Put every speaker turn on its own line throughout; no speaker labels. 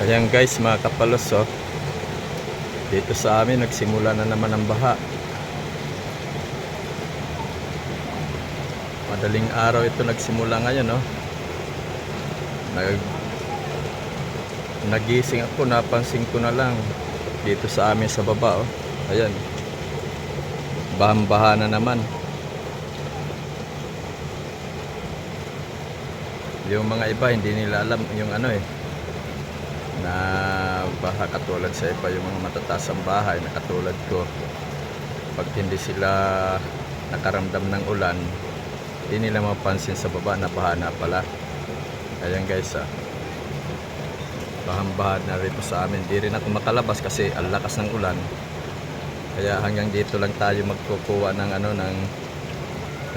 Ayan guys, mga kapalos oh. Dito sa amin nagsimula na naman ang baha. Madaling araw ito nagsimula ngayon oh. Nag Nagising ako, napansin ko na lang dito sa amin sa baba oh. Ayan. Bahang-baha na naman. Yung mga iba hindi nila alam yung ano eh na baha katulad sa iba yung mga matataas ang bahay na katulad ko pag hindi sila nakaramdam ng ulan hindi nila mapansin sa baba na baha na pala. Ayan guys ah. Bahang baha na rito sa amin. Di rin ako makalabas kasi ang lakas ng ulan. Kaya hanggang dito lang tayo magkukuha ng ano ng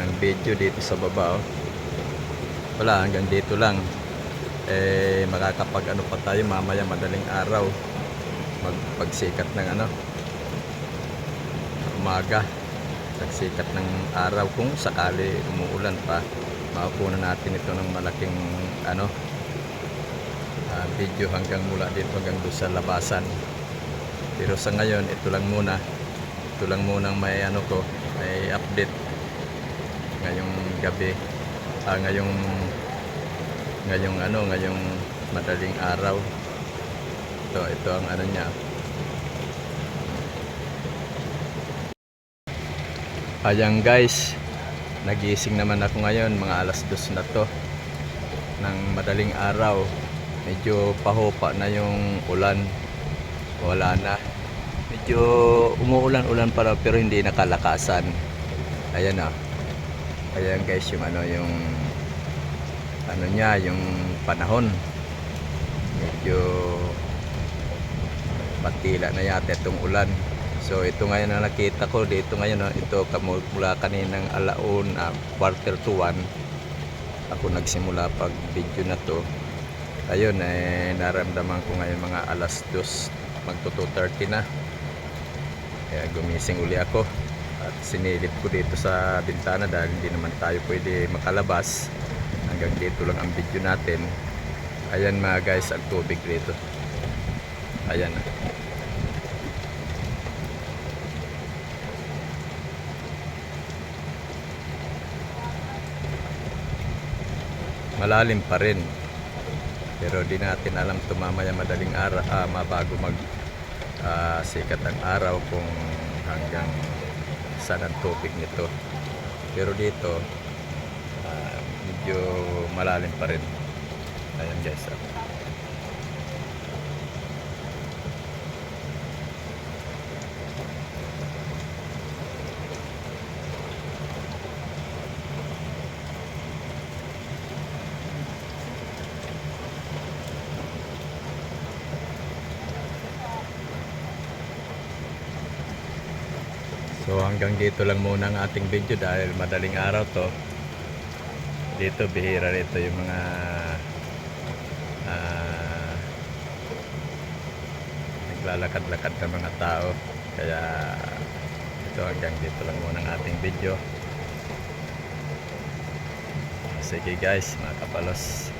ng video dito sa baba oh. wala hanggang dito lang eh makakapag ano pa tayo mamaya madaling araw. Magpagsikat ng ano umaga. Pagsikat ng araw kung sakali umuulan pa. Makukuha natin ito ng malaking ano ah, video hanggang mula dito hanggang doon sa labasan. Pero sa ngayon ito lang muna. Ito lang muna ang may ano ko may update ngayong gabi. Ah, ngayong ngayong ano ngayong madaling araw. Ito ito ang ano niya. Ayan guys. Nagising naman ako ngayon mga alas dos na to ng madaling araw. Medyo pahopa na yung ulan. Wala na. Medyo umuulan-ulan para pero hindi nakalakasan. Ayan ah. Ayan guys yung ano yung ano niya yung panahon. Medyo patila na yata itong ulan. So ito ngayon na nakita ko dito ngayon ito mula kaninang alaon ah, quarter to one ako nagsimula pag video na to. Ayun eh naramdaman ko ngayon mga alas 2 magto 2.30 na. Kaya gumising uli ako. At sinilip ko dito sa bintana dahil hindi naman tayo pwede makalabas hanggang dito lang ang video natin. Ayan mga guys ang tubig dito. Ayan. Malalim pa rin. Pero di natin alam ito mamaya madaling araw ah, mabago mag ah, sikat ang araw kung hanggang saan ang tubig nito. Pero dito ah, medyo malalim pa rin ayan guys ah. So hanggang dito lang muna ang ating video dahil madaling araw to. Dito bihira rito yung mga ah, naglalakad-lakad na mga tao. Kaya ito hanggang dito lang muna ang ating video. Sige guys, mga kapalos.